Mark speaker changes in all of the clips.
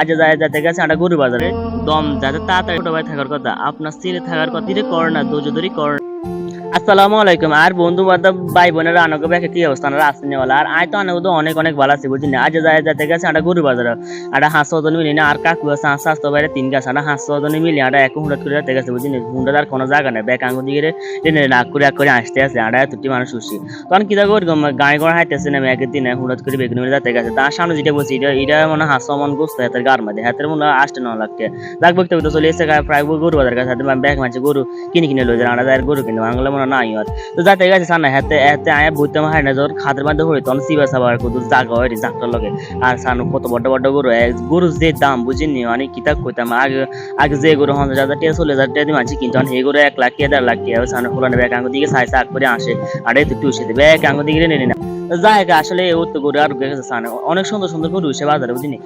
Speaker 1: আজ যাতে গেছে একটা গরু বাজারে। দম যাতে তাড়াতাড়ি ভাই থাকার কথা, আপনার ছেলে থাকার কথা করোনা কর না করোনা কর। আসসালামু আলাইকুম। আর বন্ধু বান্ধব ভাই বোনেরা আনকে ব্যাকে কি অবস্থা? আপনারা আসছেন বলা। আর আয় তো আনকে তো অনেক অনেক ভালো আছে, বুঝলি না? আজ যায় যাতে গেছে একটা গরু বাজার। একটা হাঁস ওজন মিলি না, আর কাকু আছে, হাঁস আসতে বাইরে তিন গাছ। একটা হাঁস ওজন মিলি একটা এক হুন্ডা করে যাতে গেছে, বুঝলি হুন্ডা আর কোনো জায়গা নেই। ব্যাক আঙ্গুল দিকে টেনে নাক করে এক করে আসতে আছে। আর এতটি মানুষ খুশি তখন কি দেখো গাড়ি করে হাইতেছে না মেঘের দিনে হুন্ডা করে বেগুনি মিলে যাতে গেছে। তার সামনে যেটা বলছি, এটা এটা মনে হাঁস মন গোস্ত, হাতের গার মধ্যে হাতের মনে আসতে ন যাক বলতে বলতে চলে এসে প্রায় গরু বাজার কাছে। ব্যাগ মানছে গরু কিনে কিনে লয়ে যায় আড়া যায় গরু কিনে বাংলা মনে নাই আর তো যাতে গেছে সামনে হাতে হাতে আয়া বইতে হয় না যখন খাদের মধ্যে হই তখন সিবা সাবার কত জাগা হয় জাগটার লগে। আর সামনে কত বড় বড় গরু এক গরু যে দাম বুঝিনি মানে কিতা কইতাম আগে আগে যে গরু হন যাতে টিয়া চলে যায় টিয়া মানছি কিন্তু হে গরু এক লাখ টিয়া দেড় লাখ টিয়া সামনে পুরানো ব্যাগ আঙ্গুর দিকে সাইজ আগ করে আসে। আর এই তো টুসে দেবে ব্যাগ আঙ্গুর দিকে নেই না যাই আসলে ও তো গরু আর গেছে সামনে অনেক সুন্দর সুন্দর গরু সে বাজারে বুঝিনি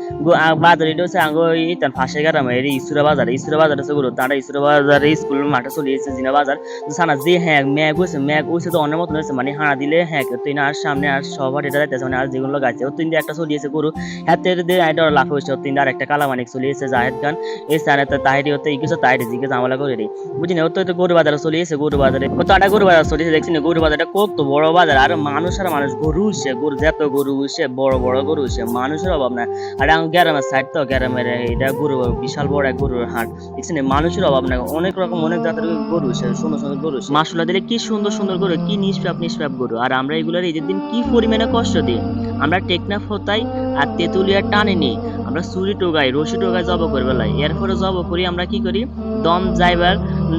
Speaker 1: বাজারে এটা হচ্ছে আঙ্গ এই তার ফাঁসে গ্রামে এই ইসুরা বাজার ইসুরা বাজার আছে গরু তারা ইসুরা বাজারে স্কুল মাঠে চলে এসেছে জিনা বাজার সানা যে হ্যাঁ ম্যাগ হয়েছে ম্যাগ হয়েছে তো অন্য মতন হয়েছে। মানে হানা দিলে হ্যাঁ তুই না আর সামনে আর সবার এটা যাইতেছে মানে আর যেগুলো গাছে ও তিন একটা চলিয়েছে গরু। হাতে দিয়ে এটা লাফ হয়েছে। তিন আর একটা কালা মানিক চলিয়েছে জাহেদ খান। এই সানে তো তাহিরি হতে ইকিছো তাহিরি জিকে জামালা করে রে। বুঝি না? ও তো গরু বাজারে চলিয়েছে গরু বাজারে। কত একটা গরু বাজার চলিয়েছে দেখছি না? গরু বাজারটা কত বড় বাজার। আর মানুষ আর মানুষ, গরু উঠছে গরু যত গরু উঠছে বড় বড় গরু উঠছে মানুষের অভাব না। আর গ্রামের সাইড তো, গ্রামের এটা গরু বিশাল বড় এক গরুর হাট। দেখছি না? মানুষের অভাব না। অনেক রকম অনেক জাতের গরু উঠছে সুন্দর সুন্দর গরু মাসুলা দিলে কি সুন্দর সুন্দর গরু কি নিষ্পাপ নিষ্পাপ গরু। আর আমরা এগুলোর ঈদের দিন কি পরিমাণে কষ্ট দিই। আমরা টেকনাফ হতাই আর তেঁতুলিয়া টানে নিই। আমরা চুরি টোগাই রশি টোগাই জব করে বেলাই এরপরে জব করি আমরা কি করি? দম যাইবার,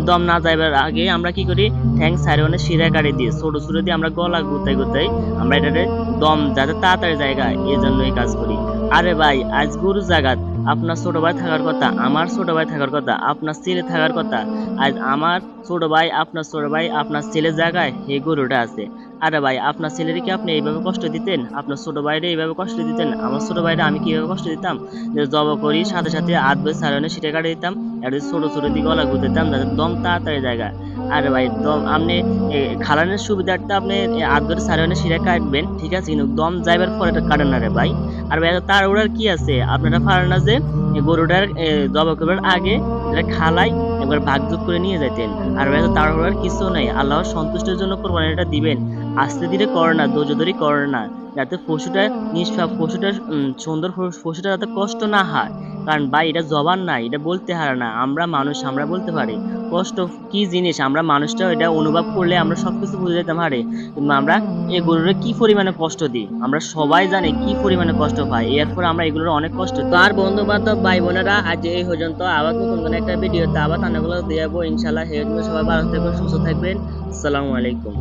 Speaker 1: দম না যাইবার আগে আমরা কি করি? ঠ্যাং সাইডে মানে শিরা কাটি দিয়ে, ছোট ছোট দিয়ে আমরা গলা গুতাই গুতাই আমরা এটাতে দম, যাতে তাড়াতাড়ি জায়গা এই জন্য এই কাজ করি। আরে ভাই, আজ গরু জাগাত আপনার ছোট ভাই থাকার কথা, আমার ছোট ভাই থাকার কথা, আপনার ছেলে থাকার কথা। আজ আমার ছোট ভাই, আপনার ছোট ভাই, আপনার ছেলে জায়গায় এই গরুটা আছে। আরে ভাই, আপনার ছেলের কি আপনি এইভাবে কষ্ট দিতেন? আপনার ছোট ভাইরে এইভাবে কষ্ট দিতেন? আমার ছোট ভাইরে আমি কীভাবে কষ্ট দিতাম? যে জব করি, সাথে সাথে আধ বই সারানো সেটা কাটে দিতাম। আর ছোট ছোট দিকে গলা ঘুরতে দিতাম যাতে দম তাড়াতাড়ি জায়গা আরে ভাই আপনি খালানের সুবিধাটা আপনি আধ বই সারানো সেটা কাটবেন, ঠিক আছে? কিন্তু দম যাইবার পরে কাটেন না রে ভাই। আর ভাই তার ওটার কি আছে? আপনারা পারেন না যে গরুটার জব করবার আগে এটা খালাই, একবার ভাগযোগ করে নিয়ে যাইতেন। আর ভাই তার ওটার কিছু নাই। আল্লাহর সন্তুষ্টির জন্য কোরবানিটা দিবেন। আস্তে ধীরে করে না দোজোদরি করে না। যাতে পশুটা নিষ্পাপ, পশুটা সুন্দর পশুটা যাতে কষ্ট না হয় কারণ ভাই, এটা জবান না, এটা বলতে হারে না। আমরা মানুষ, আমরা বলতে পারি। কষ্ট কি জিনিস? আমরা মানুষটা এটা অনুভব করলে আমরা সবকিছু বুঝে যেতাম, হারে। আমরা এই গরুরে কি পরিমাণে কষ্ট দিই? আমরা সবাই জানি কি পরিমাণে কষ্ট পাই। এর এরপর আমরা এগুলোর অনেক কষ্ট তো আর বন্ধু বান্ধব ভাই বোনেরা আজ এই পর্যন্ত। আবার নতুন কোনো একটা ভিডিওতে আবার তানাগুলো দিয়ে যাব ইনশাল্লাহ সবাই ভালো থাকবেন, সুস্থ থাকবেন। আসসালামু আলাইকুম।